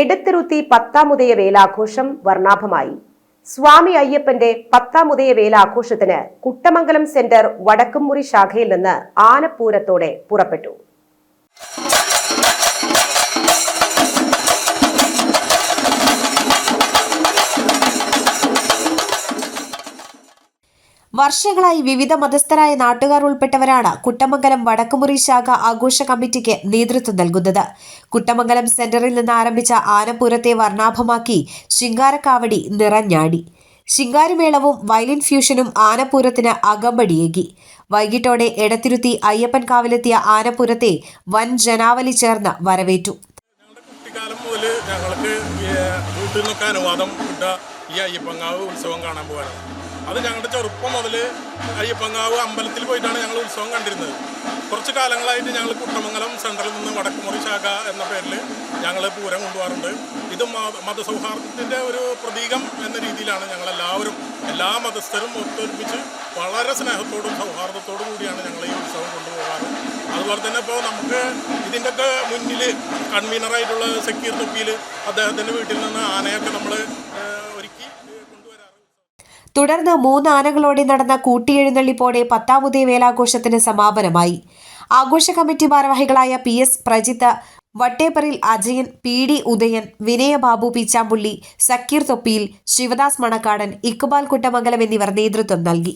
എടത്തിരുത്തി പത്താമുദയ വേലാഘോഷം വർണാഭമായി. സ്വാമി അയ്യപ്പന്റെ പത്താമുദയ വേലാഘോഷത്തിന് കുട്ടമംഗലം സെന്റർ വടക്കുംമുറി ശാഖയിൽ നിന്ന് ആനപ്പൂരത്തോടെ പുറപ്പെട്ടു. വർഷങ്ങളായി വിവിധ മതസ്ഥരായ നാട്ടുകാർ ഉൾപ്പെട്ടവരാണ് കുട്ടമംഗലം വടക്കുമുറി ശാഖ ആഘോഷ കമ്മിറ്റിക്ക് നേതൃത്വം നൽകുന്നത്. കുട്ടമംഗലം സെന്ററിൽ നിന്ന് ആരംഭിച്ച ആനപ്പൂരത്തെ വർണാഭമാക്കി ശിങ്കാരക്കാവടി നിറഞ്ഞാടി. ശിങ്കാരിമേളവും വയലിൻ ഫ്യൂഷനും ആനപ്പൂരത്തിന് അകമ്പടിയേകി. വൈകിട്ടോടെ എടത്തിരുത്തി അയ്യപ്പൻ കാവിലെത്തിയ ആനപ്പൂരത്തെ വൻ ജനാവലി ചേർന്ന് വരവേറ്റു. കുട്ടിക്കാലം മുതൽ ഞങ്ങൾക്ക് വീട്ടിൽ നിന്നൊക്കെ അനുവാദം കിട്ടുക ഈ ഉത്സവം കാണാൻ പോകാനാണ് അത് ഞങ്ങളുടെ ചെറുപ്പം മുതൽ അയ്യപ്പങ്ങാവ് അമ്പലത്തിൽ പോയിട്ടാണ് ഞങ്ങൾ ഉത്സവം കണ്ടിരുന്നത്. കുറച്ച് കാലങ്ങളായിട്ട് ഞങ്ങൾ കുട്ടമംഗലം സെൻട്രലിൽ നിന്ന് വടക്കുമുറി ശാഖ എന്ന പേരിൽ ഞങ്ങൾ പൂരം കൊണ്ടുപോകാറുണ്ട്. ഇത് മത മതസൗഹാർദ്ദത്തിന്റെ ഒരു പ്രതീകം എന്ന രീതിയിലാണ് ഞങ്ങളെല്ലാവരും എല്ലാ മതസ്ഥരും ഒത്തൊരുമിച്ച് വളരെ സ്നേഹത്തോടും സൗഹാർദ്ദത്തോടും കൂടിയാണ് ഞങ്ങൾ ഈ ഉത്സവം കൊണ്ടുപോകാറ്. അതുപോലെ തന്നെ ഇപ്പോൾ നമുക്ക് ഇതിന്റെയൊക്കെ മുന്നിൽ കൺവീനറായിട്ടുള്ള സക്കീർ തൊപ്പിയിൽ അദ്ദേഹത്തിന്റെ വീട്ടിൽ നിന്ന് ആനയൊക്കെ നമ്മൾ ഒരുക്കി തുടർന്ന് മൂന്ന് ആനകളോടെ നടന്ന കൂട്ടിയെഴുന്നള്ളിപ്പോടെ പത്താമുദയ വേലാഘോഷത്തിന് സമാപനമായി. ആഘോഷ കമ്മിറ്റി ഭാരവാഹികളായ പി എസ് പ്രജിത്ത് വട്ടേപ്പറിൽ അജയൻ പി ഡി ഉദയൻ വിനയബാബു പീച്ചാമ്പുള്ളി സക്കീർ തൊപ്പിയിൽ ശിവദാസ് മണക്കാടൻ ഇക്ബാൽ കുട്ടമംഗലം എന്നിവർ നേതൃത്വം നൽകി.